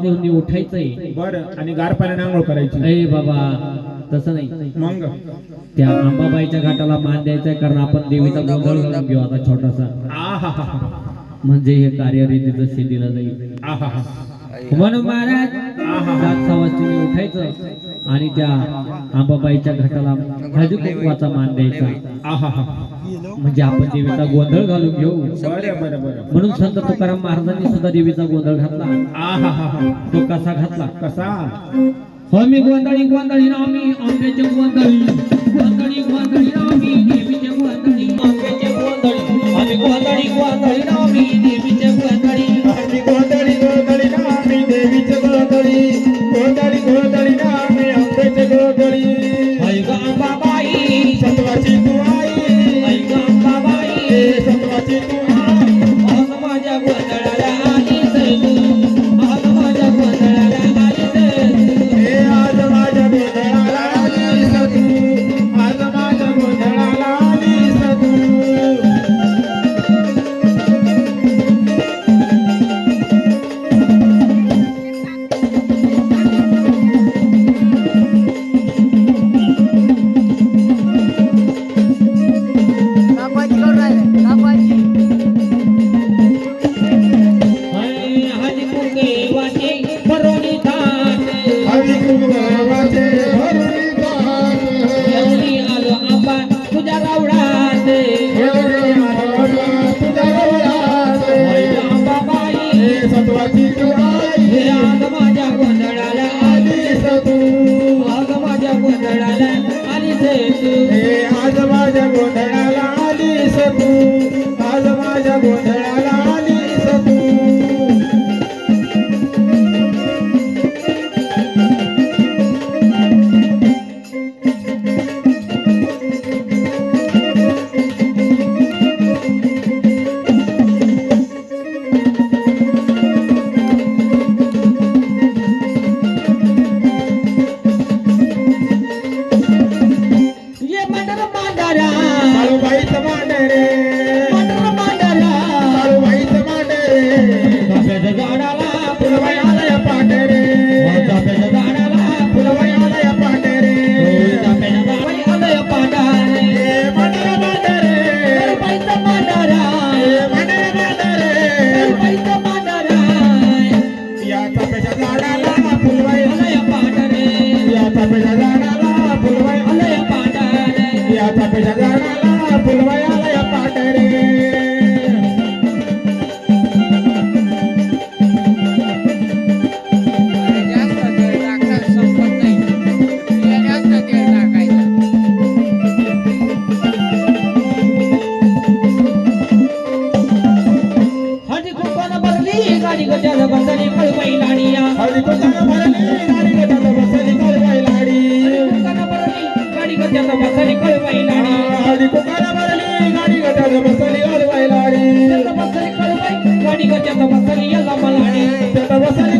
महादेवनी उठायचंय. बरं आणि गार पाण्याने आंघोळ करायची. अरे बाबा तसं नाही. मग? त्या अंबाबाईच्या घाटाला मान द्यायचंय कारण आपण देवीचा गोंधळ घालून घेऊ आता छोटासा. आहा म्हणजे हे कार्यरीतीचं सिद्धीला जाईल. आहा म्हणून महाराज सात सहा वाजता उठायचं आणि त्या अंबाबाईच्या घाटाला हळदी कुंकवाचा मान द्यायचा. आहा म्हणजे आपण देवीचा गोंधळ घालून घेऊ. म्हणून संत तुकाराम महाराजांनी सुद्धा देवीचा गोंधळ घातला. तो कसा घातला? कसा? हो मी गोंधळी गोंधळी नामी आंब्याचे गोंधळी. गोंधळी गोंधळी नामी देवीचे गोंधळी आंब्याचे गोंधळी. आम्ही गोंधळी गोंधळी नामी देवीचे गोंधळी. आम्ही गोंधळी गोंधळी आम्ही देवीचे गोंधळी. गोंधळी गोंधळी आम्ही आंब्याचे गोंधळी. ऐ ग अंबाबाई सत्वाची तू सत्वाची भरली गाडी गजाला बसली कळबाई लाडिया हळदी कुंकानं भरली गाडी गटात बसली कळबाई लाडी. कुंकानं भरली गाडी गजाला बसली कळबाई लाडी. हळदी कुंकानं भरली गाडी गटात बसली कळबाई लाडी. बसली गाडी गजाला बसली याला मलाडी. बसली